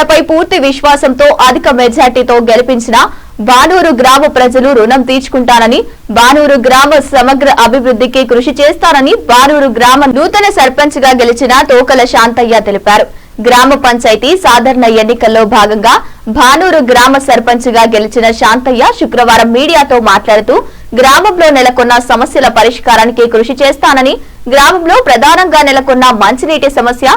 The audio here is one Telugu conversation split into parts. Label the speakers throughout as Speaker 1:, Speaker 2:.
Speaker 1: తనపై పూర్తి విశ్వాసంతో అధిక మెజార్టీతో గెలిపించిన బానూరు గ్రామ ప్రజలు రుణం తీర్చుకుంటానని బానూరు గ్రామ సమగ్ర అభివృద్ధికి కృషి చేస్తానని బానూరు గ్రామ నూతన సర్పంచ్గా గెలిచిన తోకల శాంతయ్య తెలిపారు. గ్రామ పంచాయతీ సాధారణ ఎన్నికల్లో భాగంగా భానూరు గ్రామ సర్పంచ్గా గెలిచిన శాంతయ్య శుక్రవారం మీడియాతో మాట్లాడుతూ గ్రామంలో నెలకొన్న సమస్యల పరిష్కారానికి కృషి చేస్తానని గ్రామంలో ప్రధానంగా నెలకొన్న మంచినీటి సమస్య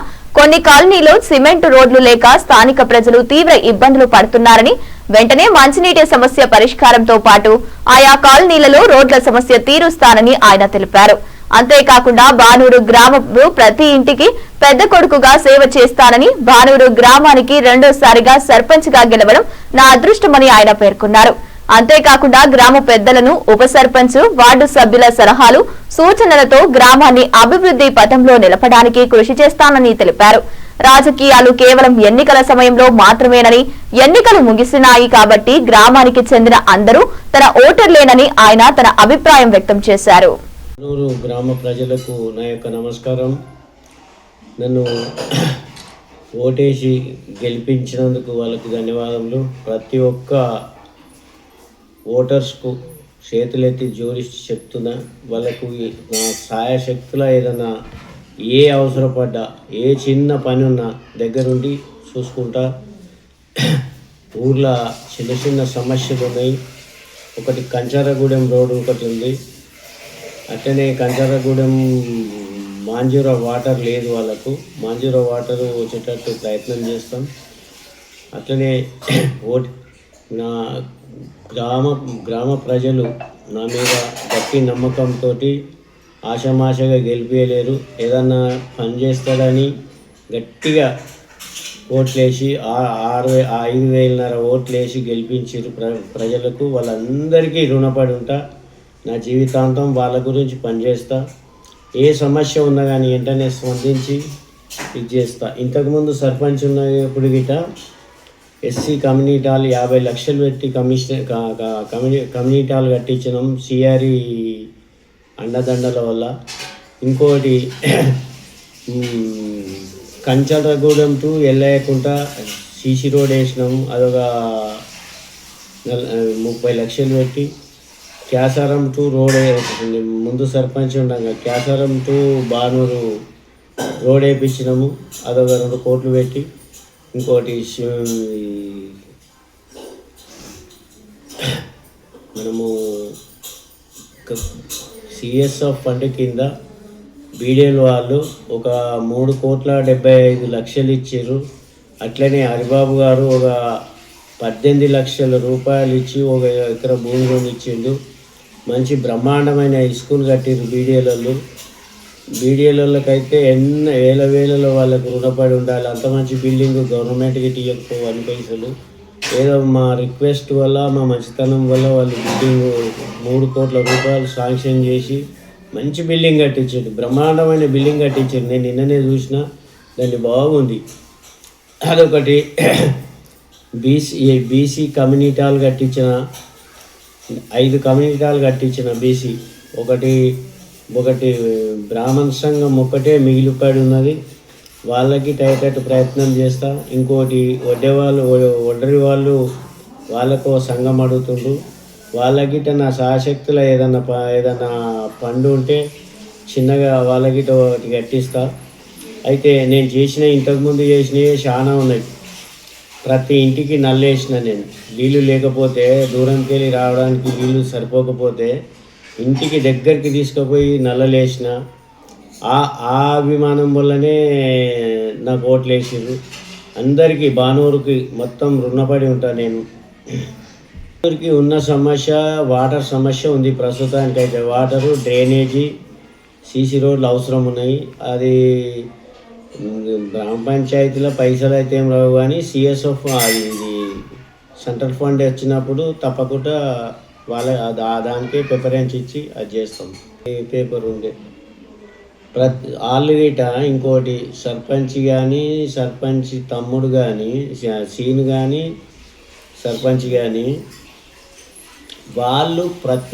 Speaker 1: కొన్ని కాలనీలో సిమెంట్ రోడ్లు లేక స్థానిక ప్రజలు తీవ్ర ఇబ్బందులు పడుతున్నారని వెంటనే మంచినీటి సమస్య పరిష్కారంతో పాటు ఆయా కాలనీలలో రోడ్ల సమస్య తీరుస్తానని ఆయన తెలిపారు. అంతేకాకుండా బానూరు గ్రామంలో ప్రతి ఇంటికి పెద్ద కొడుకుగా సేవ చేస్తానని బానూరు గ్రామానికి రెండోసారిగా సర్పంచ్గా గెలవడం నా అదృష్టమని ఆయన పేర్కొన్నారు. అంతేకాకుండా గ్రామ పెద్దలను ఉప సర్పంచ్ వార్డు సభ్యుల సలహాలు సూచనలతో గ్రామాన్ని అభివృద్ధి పథంలో నిలపడానికి కృషి చేస్తానని తెలిపారు. రాజకీయాలు కేవలం ఎన్నికల సమయంలో మాత్రమేనని ఎన్నికలు ముగిసినాయి కాబట్టి గ్రామానికి చెందిన అందరూ తన ఓటర్లేనని ఆయన తన అభిప్రాయం వ్యక్తం చేశారు.
Speaker 2: గ్రామ ప్రజలకు నా యొక్క నమస్కారం. నన్ను ఓటేసి గెలిపించినందుకు వాళ్ళకి ధన్యవాదములు. ప్రతి ఒక్క ఓటర్స్కు చేతులెత్తి జోడిసి చెప్తున్నా వాళ్ళకు నా సాయశక్తుల ఏదైనా ఏ అవసరపడ్డా ఏ చిన్న పని ఉన్నా దగ్గరుండి చూసుకుంటా. ఊర్లో చిన్న చిన్న సమస్యలు ఉన్నాయి. ఒకటి కంచారగూడెం రోడ్డు ఒకటి ఉంది. అట్లనే కంచారగూడెం మాంజూర వాటర్ లేదు వాళ్ళకు. మాంజూర వాటర్ వచ్చేటట్టు ప్రయత్నం చేస్తాం. అట్లనే ఓట్ నా గ్రామ గ్రామ ప్రజలు నా మీద గట్టి నమ్మకంతో ఆషమాషగా గెలిపించలేరు ఏదన్నా పని చేస్తాడని గట్టిగా ఓట్లేసి ఆ- ఆరు వే- ఐదు వేలన్నర ఓట్లేసి గెలిపించారు ప్ర ప్రజలకు. వాళ్ళందరికీ రుణపడి ఉంటా. నా జీవితాంతం వాళ్ళ గురించి పనిచేస్తా ఏ సమస్య ఉన్నా కానీ వెంటనే స్పందించి ఇది చేస్తా. ఇంతకుముందు సర్పంచ్ ఉన్నప్పుడు గిట ఎస్సీ కమ్యూనిటాల్ యాభై లక్షలు పెట్టి కమిషన్ కమ్యూని కమ్యూనిటాల్ కట్టించినాం సిఆర్ఈ అండదండల వల్ల. ఇంకోటి Kancharagudem to Ellayyakunta CC road వేసినాం అదొక ముప్పై లక్షలు పెట్టి. క్యాసారం టు రోడ్ వేసింది ముందు సర్పంచ్ ఉండగా క్యాసారం టు బానూరు రోడ్ వేయించినాము అదొక రెండు కోట్లు పెట్టి. ఇంకోటి మనము సిఎస్ఎఫ్ ఫండ్ కింద బీడీఎల్ వాళ్ళు ఒక మూడు కోట్ల డెబ్బై ఐదు లక్షలు ఇచ్చారు అట్లనే హరిబాబు గారు ఒక పద్దెనిమిది లక్షల రూపాయలు ఇచ్చి ఒక ఎకర భూమి కొని ఇచ్చిండు మంచి బ్రహ్మాండమైన స్కూల్ కట్టిరు బీడీఎల్లో బీడీఎల్లోకైతే ఎన్న వేల వేలలో వాళ్ళకు రుణపడి ఉండాలి. అంత మంచి బిల్డింగ్ గవర్నమెంట్కి తీయకపోవాలి పైసలు. ఏదో మా రిక్వెస్ట్ వల్ల మా మంచితనం వల్ల వాళ్ళు బిల్డింగ్ మూడు కోట్ల రూపాయలు శాంక్షన్ చేసి మంచి బిల్డింగ్ కట్టించారు బ్రహ్మాండమైన బిల్డింగ్ కట్టించారు నేను నిన్ననే చూసిన దాన్ని బాగుంది. అదొకటి. బీసీ బీసీ కమ్యూనిటాలు కట్టించిన ఐదు కమ్యూనిటాలు కట్టించిన బీసీ. ఒకటి ఒకటి బ్రాహ్మణ సంఘం ఒక్కటే మిగిలిపడి ఉన్నది. వాళ్ళకి టైటట్టు ప్రయత్నం చేస్తా. ఇంకోటి వడ్డే వాళ్ళు ఒడ్డరి వాళ్ళు వాళ్ళకు సంఘం అడుగుతుండ్రు. వాళ్ళకిట నా సహశక్తుల ఏదన్నా ప ఏదన్నా పండు ఉంటే చిన్నగా వాళ్ళకిట ఒకటి కట్టిస్తా. అయితే నేను చేసిన ఇంతకుముందు చేసినవి చాలా ఉన్నాయి. ప్రతి ఇంటికి నల్లేసిన నేను. నీళ్ళు లేకపోతే దూరంకి వెళ్ళి రావడానికి నీళ్ళు సరిపోకపోతే ఇంటికి దగ్గరికి తీసుకుపోయి నల్లలేసిన ఆ ఆ అభిమానం వల్లనే నాకు ఓట్లు వేసారు అందరికీ బానూరుకి మొత్తం రుణపడి ఉంటా నేను. ఊరికి ఉన్న సమస్య వాటర్ సమస్య ఉంది ప్రస్తుతానికి అయితే వాటరు డ్రైనేజీ సీసీ రోడ్లు అవసరం ఉన్నాయి. అది గ్రామ పంచాయతీలో పైసలు అయితే ఏం రావు కానీ సిఎస్ఎఫ్ ఇది సెంట్రల్ ఫండ్ వచ్చినప్పుడు తప్పకుండా వాళ్ళ దా- దానికే ప్రిఫరెన్స్ ఇచ్చి అది చేస్తాం. ఈ పేపర్ ఉండే ప్రతి వాళ్ళు ఇంకోటి సర్పంచ్ కానీ సర్పంచ్ తమ్ముడు కానీ సీన్ కానీ సర్పంచ్ కానీ వాళ్ళు ప్రతి